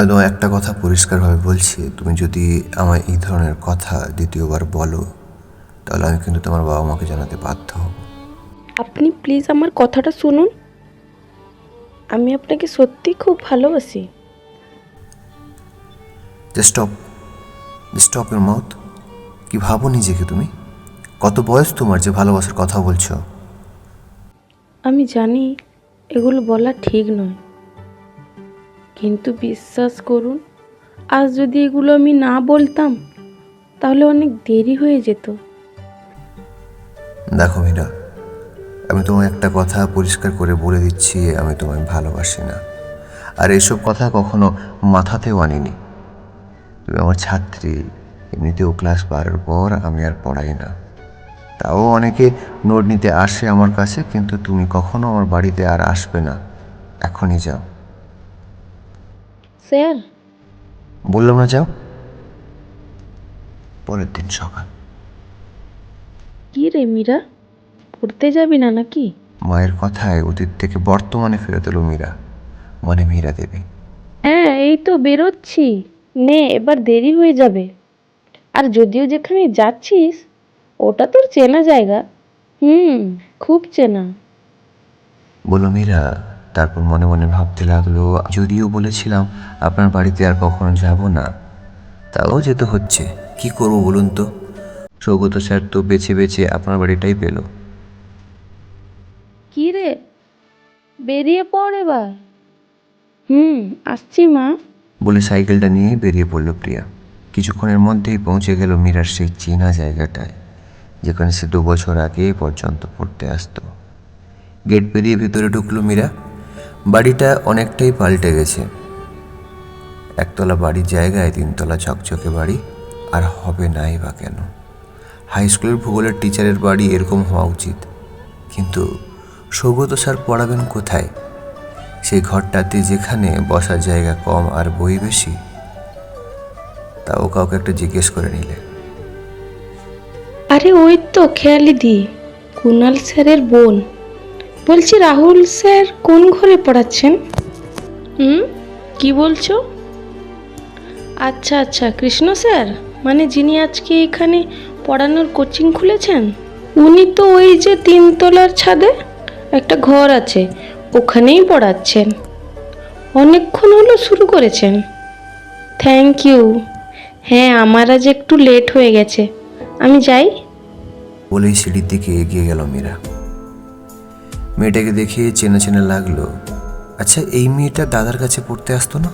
একটা কথা পরিষ্কারভাবে বলছি। তুমি যদি আমায় এই ধরনের কথা দ্বিতীয়বার বলো তাহলে আমি কিন্তু তোমার বাবা মাকে জানাতে বাধ্য হব। আপনি প্লিজ আমার কথাটা শুনুন। আমি আপনাকে সত্যি খুব ভালোবাসি। স্টপ স্টপ এর মাউথ কি ভাবো নিজেকে তুমি? কত বয়স তোমার যে ভালোবাসার কথা বলছো? আমি জানি এগুলো বলা ঠিক নয়। কিন্তু বিশ্বাস করুন, আজ যদি এগুলো আমি না বলতাম, তাহলে অনেক দেরি হয়ে যেত। দেখো মীরা, আমি তোমায় একটা কথা পরিষ্কার করে বলে দিচ্ছি, আমি তোমায় ভালোবাসি না। আর এসব কথা কখনো মাথাতেও আনিনি। তুমি আমার ছাত্রী, এমনিতেও ক্লাস বারোর পর আমি আর পড়াই না। তাও অনেকে নোট নিতে আসে আমার কাছে, কিন্তু তুমি কখনো আমার বাড়িতে আর আসবে না। এখনই যাও। স্যার। বললাম না যাও। পরের দিন সকাল। কি রে মীরা? পড়তে যাবি না নাকি? মায়ের কথায় অতীত থেকে বর্তমানে ফেরত এলো মীরা। মানে মীরা দেবী। হ্যাঁ এই তো বেরোচ্ছি। নে এবার দেরি হয়ে যাবে। আর যদিও যেখানে যাচ্ছিস ওটা তোর চেনা জায়গা। হুম খুব চেনা। বলল মীরা তারপর মনে মনে ভাবতে লাগল যদিও বলেছিলাম আপনার বাড়িতে আর কখনো যাব না তাও যেতে হচ্ছে। কি করব বলুন তো? সৌগত স্যার তো বেছে বেছে আপনার বাড়িটাই পেল। কি রে? বেরিয়ে পড় এবার। হুম আসছি মা। বলে সাইকেলটা নিয়ে বেরিয়ে পড়ল প্রিয়া। কিছুক্ষণের মধ্যেই পৌঁছে গেল মীরার সেই চেনা জায়গাটায় যেখানে সে দু বছর আগে পর্যন্ত পড়তে আসতো। গেট পেরিয়ে ভিতরে ঢুকলো মীরা। বাড়িটা অনেকটাই পাল্টে গেছে। একতলা বাড়ির জায়গায় তিনতলা ঝকঝকে বাড়ি, আর হবে নাই বা কেন? হাই স্কুলের ভূগোলের টিচারের বাড়ি এরকম হওয়া উচিত। কিন্তু সৌগত স্যার পড়াবেন কোথায়? সেই ঘরটাতে যেখানে বসার জায়গা কম আর বই বেশি তাও কাউকে একটা জিজ্ঞেস করে নিলে। আরে ওই তো খেয়ালি দি, কুনাল স্যারের বোন। বলছি রাহুল স্যার কোন ঘরে পড়াচ্ছেন? হুম? কি বলছো? আচ্ছা আচ্ছা কৃষ্ণ স্যার মানে যিনি আজকে এখানে পড়ানোর কোচিং খুলেছেন উনি তো ওই যে তিনতলার ছাদে একটা ঘর আছে ওখানেই পড়াচ্ছেন। অনেকক্ষণ হলো শুরু করেছেন। থ্যাংক ইউ হ্যাঁ আমার আজ একটু লেট হয়ে গেছে। আমি যাই। বলেই সিঁড়ির দিকে এগিয়ে গেল মীরা। মেয়েটাকে দেখে চেনা চেনা লাগল। আচ্ছা এই মেয়েটা দাদার কাছে পড়তে আসতো না?